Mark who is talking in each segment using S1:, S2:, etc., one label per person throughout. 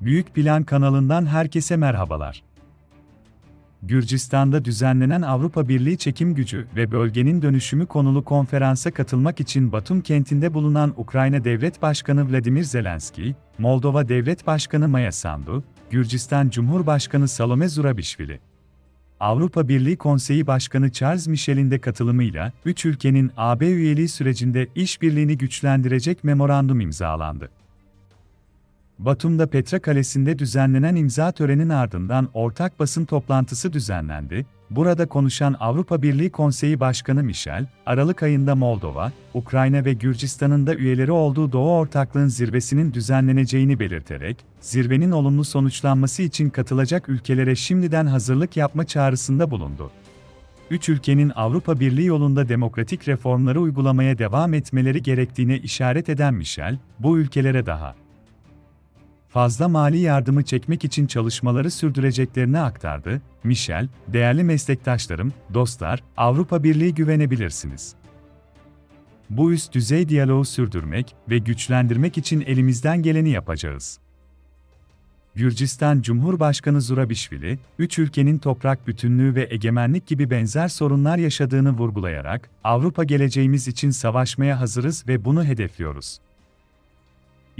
S1: Büyük Plan kanalından herkese merhabalar. Gürcistan'da düzenlenen Avrupa Birliği Çekim Gücü ve Bölgenin Dönüşümü konulu konferansa katılmak için Batum kentinde bulunan Ukrayna Devlet Başkanı Vladimir Zelenski, Moldova Devlet Başkanı Maya Sandu, Gürcistan Cumhurbaşkanı Salome Zurabishvili, Avrupa Birliği Konseyi Başkanı Charles Michel'in de katılımıyla, üç ülkenin AB üyeliği sürecinde işbirliğini güçlendirecek memorandum imzalandı. Batum'da Petra Kalesi'nde düzenlenen imza töreninin ardından ortak basın toplantısı düzenlendi. Burada konuşan Avrupa Birliği Konseyi Başkanı Michel, Aralık ayında Moldova, Ukrayna ve Gürcistan'ın da üyeleri olduğu Doğu Ortaklığın zirvesinin düzenleneceğini belirterek, zirvenin olumlu sonuçlanması için katılacak ülkelere şimdiden hazırlık yapma çağrısında bulundu. Üç ülkenin Avrupa Birliği yolunda demokratik reformları uygulamaya devam etmeleri gerektiğine işaret eden Michel, bu ülkelere daha fazla mali yardımı çekmek için çalışmaları sürdüreceklerini aktardı. Michel, değerli meslektaşlarım, dostlar, Avrupa Birliği güvenebilirsiniz. Bu üst düzey diyaloğu sürdürmek ve güçlendirmek için elimizden geleni yapacağız. Gürcistan Cumhurbaşkanı Zurabishvili, üç ülkenin toprak bütünlüğü ve egemenlik gibi benzer sorunlar yaşadığını vurgulayarak, Avrupa geleceğimiz için savaşmaya hazırız ve bunu hedefliyoruz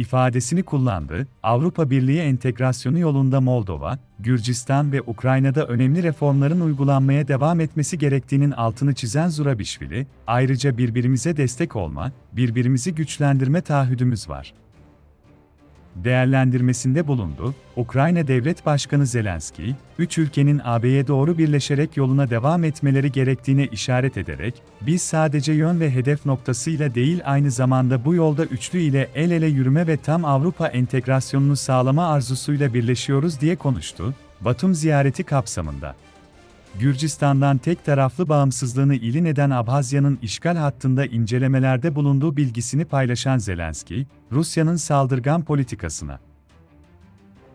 S1: ifadesini kullandı. Avrupa Birliği entegrasyonu yolunda Moldova, Gürcistan ve Ukrayna'da önemli reformların uygulanmaya devam etmesi gerektiğinin altını çizen Zurabishvili, ayrıca birbirimize destek olma, birbirimizi güçlendirme taahhüdümüz var değerlendirmesinde bulundu. Ukrayna Devlet Başkanı Zelenski, üç ülkenin AB'ye doğru birleşerek yoluna devam etmeleri gerektiğine işaret ederek, biz sadece yön ve hedef noktasıyla değil aynı zamanda bu yolda üçlü ile el ele yürüme ve tam Avrupa entegrasyonunu sağlama arzusuyla birleşiyoruz diye konuştu. Batum ziyareti kapsamında. Gürcistan'dan tek taraflı bağımsızlığını ilin eden Abhazya'nın işgal hattında incelemelerde bulunduğu bilgisini paylaşan Zelenski, Rusya'nın saldırgan politikasına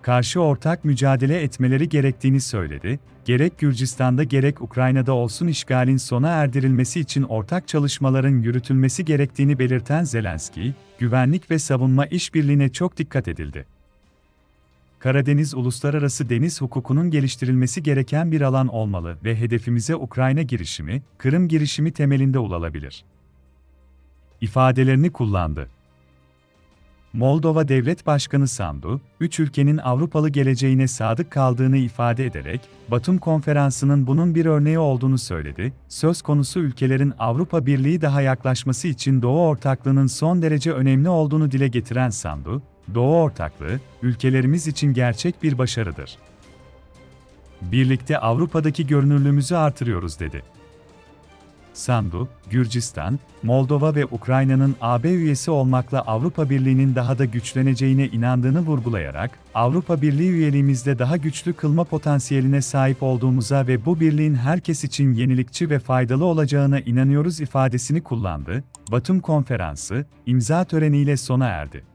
S1: karşı ortak mücadele etmeleri gerektiğini söyledi. Gerek Gürcistan'da gerek Ukrayna'da olsun işgalin sona erdirilmesi için ortak çalışmaların yürütülmesi gerektiğini belirten Zelenski, güvenlik ve savunma işbirliğine çok dikkat edildi. Karadeniz uluslararası deniz hukukunun geliştirilmesi gereken bir alan olmalı ve hedefimize Ukrayna girişimi, Kırım girişimi temelinde ulaşabilir. ifadelerini kullandı. Moldova Devlet Başkanı Sandu, üç ülkenin Avrupalı geleceğine sadık kaldığını ifade ederek, Batum Konferansı'nın bunun bir örneği olduğunu söyledi. Söz konusu ülkelerin Avrupa Birliği daha yaklaşması için Doğu ortaklığının son derece önemli olduğunu dile getiren Sandu, Doğu ortaklığı, ülkelerimiz için gerçek bir başarıdır. Birlikte Avrupa'daki görünürlüğümüzü artırıyoruz dedi. Sandu, Gürcistan, Moldova ve Ukrayna'nın AB üyesi olmakla Avrupa Birliği'nin daha da güçleneceğine inandığını vurgulayarak, Avrupa Birliği üyeliğimizde daha güçlü kılma potansiyeline sahip olduğumuza ve bu birliğin herkes için yenilikçi ve faydalı olacağına inanıyoruz ifadesini kullandı. Batum Konferansı, imza töreniyle sona erdi.